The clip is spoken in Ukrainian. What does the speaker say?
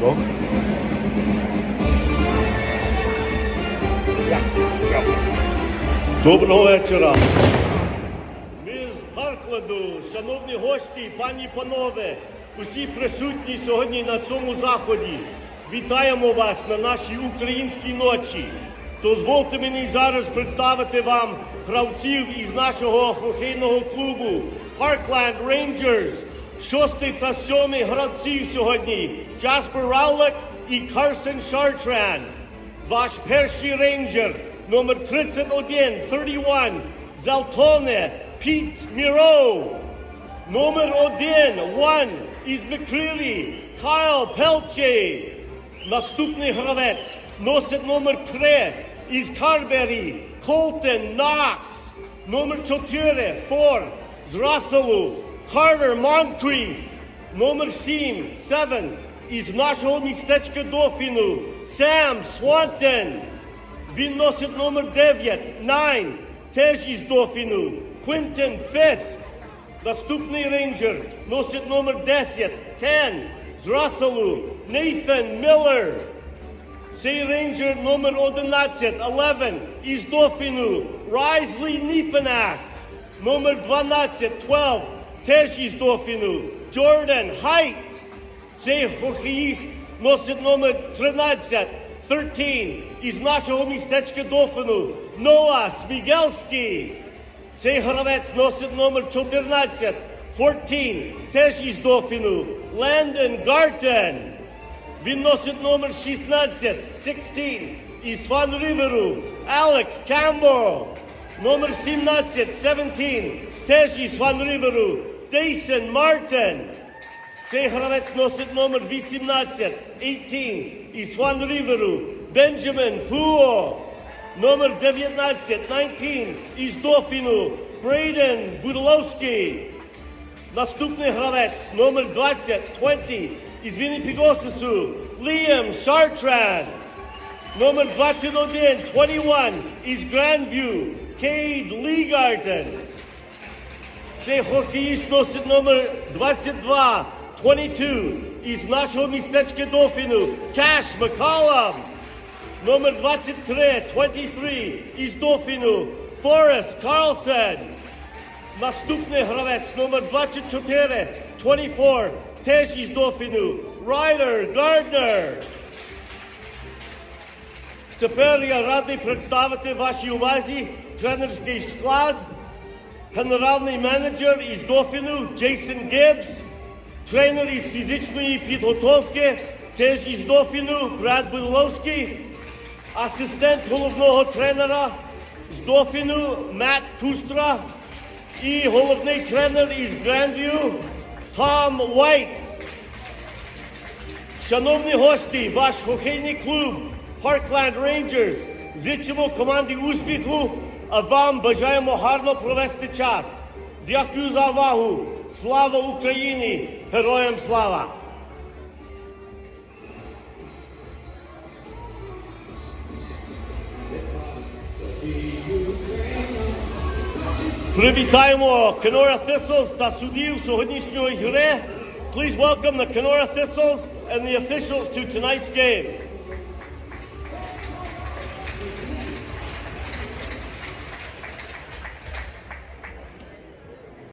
Добре. Доброго вечора. Ми з Паркладу, шановні гості, пані і панове, усі присутні сьогодні на цьому заході. Вітаємо вас на нашій українській ночі. Дозвольте мені зараз представити вам гравців із нашого хокейного клубу Parkland Rangers. Шостий та сьомий гравців сьогодні Джаспер Раулек і Карсен Шартран. Ваш перший рейнджер номер 31, 31, Залтоне, Піт Міро. Номер один, one, із Микрилі, Кайл Пелче. Наступний гравець носить номер три із Карбері, Колтон Нокс. Номер чотири, four, з Расселу, Картер Монкріф. Номер сім, seven, із нашого містечка Дофіну, Сем Свантон. Він носить номер 9, 9, теж із Дофіну, Квінтон Феск. Наступний рейнджер носить номер 10, 10, з Расселу, Нейтан Міллер. Цей рейнджер номер 11, 11, із Дофіну, Райзлі Ніпенак. Номер 12, 12, теж із Дофіну, Джордан Хайт. Цей хокеїст носить номер 13, 13, із нашого містечка Дофіну, Ноа Смігельський. Цей гравець носить номер 14, 14, теж із Дофіну, Лендон Гартен. Він носить номер 16, 16, із Фан Риверу, Алекс Камбо. Номер 17, 17, теж із Фан Риверу, Дейсон Мартин. Цей гравець носить номер 18, 18, із Фан Риверу, Бенджамін Пуо. Номер 19, 19, із Дофіну, Брейден Будоловський. Наступний гравець номер 20, 20, із Вінніпігосису, Ліам Шартран. Номер 21, 21, із Грандвью, Кейд Лігартен. Цей хокеїст носить номер 22, 22, із нашого містечка Дофіну, Каш Макалам. Номер 23, 23, із Дофіну, Форест Карлсен. Наступний гравець номер 24, 24, теж із Дофіну, Райдер Гарднер. Тепер я радий представити вашій увазі тренерський склад, генеральний менеджер із Дофіну Джейсон Гібс, тренер із фізичної підготовки, теж із Дофіну Брат Будоловський, асистент головного тренера з Дофіну Мет Кустра і головний тренер із Грандвью Том Уайт. Шановні гості, ваш хокейний клуб Parkland Rangers зичимо команді успіху, а вам бажаємо гарно провести час. Дякую за увагу. Слава Україні! Героям слава! Привітаємо Kenora Thistles та суддів сьогоднішньої гри. Please welcome the Kenora Thistles and the officials to tonight's game.